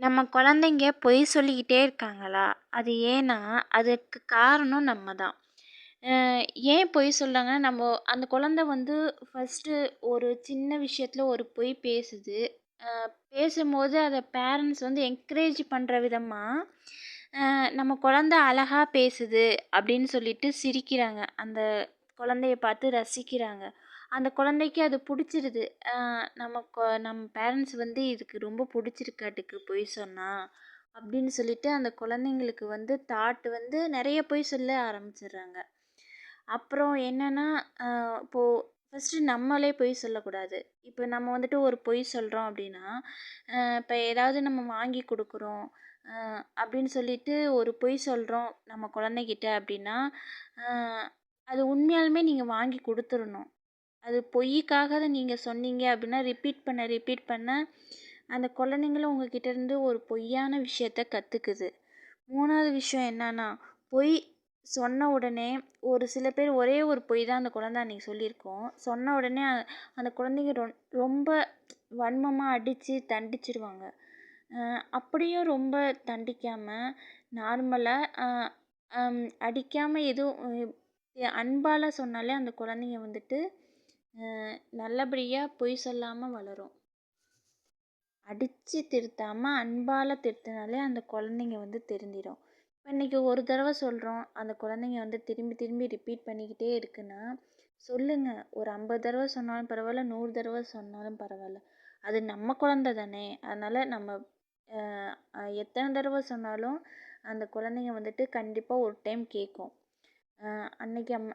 நம்ம குழந்தைங்க பொய் சொல்லிக்கிட்டே இருக்காங்களா? அது ஏன்னா அதுக்கு காரணம் நம்ம தான். ஏன் பொய் சொல்கிறாங்கன்னா நம்ம அந்த குழந்த வந்து ஃபஸ்ட்டு ஒரு சின்ன விஷயத்தில் ஒரு பொய் பேசுது. பேசும்போது அதை பேரண்ட்ஸ் வந்து என்கரேஜ் பண்ணுற விதமாக நம்ம குழந்த அழகா பேசுது அப்படின்னு சொல்லிட்டு சிரிக்கிறாங்க. அந்த குழந்தைய பார்த்து ரசிக்கிறாங்க. அந்த குழந்தைக்கு அது பிடிச்சிருது. நம்ம கொ நம்ம பேரண்ட்ஸ் வந்து இதுக்கு ரொம்ப பிடிச்சிருக்காட்டுக்கு பொய் சொன்னால் அப்படின்னு சொல்லிட்டு அந்த குழந்தைங்களுக்கு வந்து தாட் வந்து நிறைய பொய் சொல்ல ஆரம்பிச்சிடுறாங்க. அப்புறம் என்னென்னா இப்போது ஃபஸ்ட்டு நம்மளே பொய் சொல்லக்கூடாது. இப்போ நம்ம வந்துட்டு ஒரு பொய் சொல்கிறோம் அப்படின்னா இப்போ ஏதாவது நம்ம வாங்கி கொடுக்குறோம் அப்படின்னு சொல்லிட்டு ஒரு பொய் சொல்கிறோம் நம்ம குழந்தைகிட்ட அப்படின்னா அது உண்மையாலுமே நீங்கள் வாங்கி கொடுத்துடணும். அது பொய்க்காக தான் நீங்கள் சொன்னீங்க அப்படின்னா ரிப்பீட் பண்ண ரிப்பீட் பண்ண அந்த குழந்தைங்களும் உங்ககிட்ட இருந்து ஒரு பொய்யான விஷயத்த கற்றுக்குது மூணாவது விஷயம் என்னன்னா பொய் சொன்ன உடனே ஒரு சில பேர் ஒரே ஒரு பொய் தான் அந்த குழந்த அன்றைக்கி சொல்லியிருக்கோம். சொன்ன உடனே அந்த குழந்தைங்க ரொ ரொம்ப வன்மமாக அடித்து தண்டிச்சிடுவாங்க அப்படியும் ரொம்ப தண்டிக்காமல் நார்மலாக அடிக்காமல் எதுவும் அன்பால் சொன்னாலே அந்த குழந்தைங்க வந்துட்டு நல்லபடியாக பொய் சொல்லாமல் வளரும். அடித்து திருத்தாமல் அன்பால் திருத்தினாலே அந்த குழந்தைங்க வந்து திருந்திடும் இப்போ இன்றைக்கி ஒரு தடவை சொல்கிறோம் அந்த குழந்தைங்க வந்து திரும்பி திரும்பி ரிப்பீட் பண்ணிக்கிட்டே இருக்குன்னா சொல்லுங்கள் ஒரு ஐம்பது தடவை சொன்னாலும் பரவாயில்ல நூறு தடவை சொன்னாலும் பரவாயில்ல. அது நம்ம குழந்த தானே. அதனால் நம்ம எத்தனை தடவை சொன்னாலும் அந்த குழந்தைங்க வந்துட்டு கண்டிப்பாக ஒரு டைம் கேட்கும் அன்னைக்கு அம்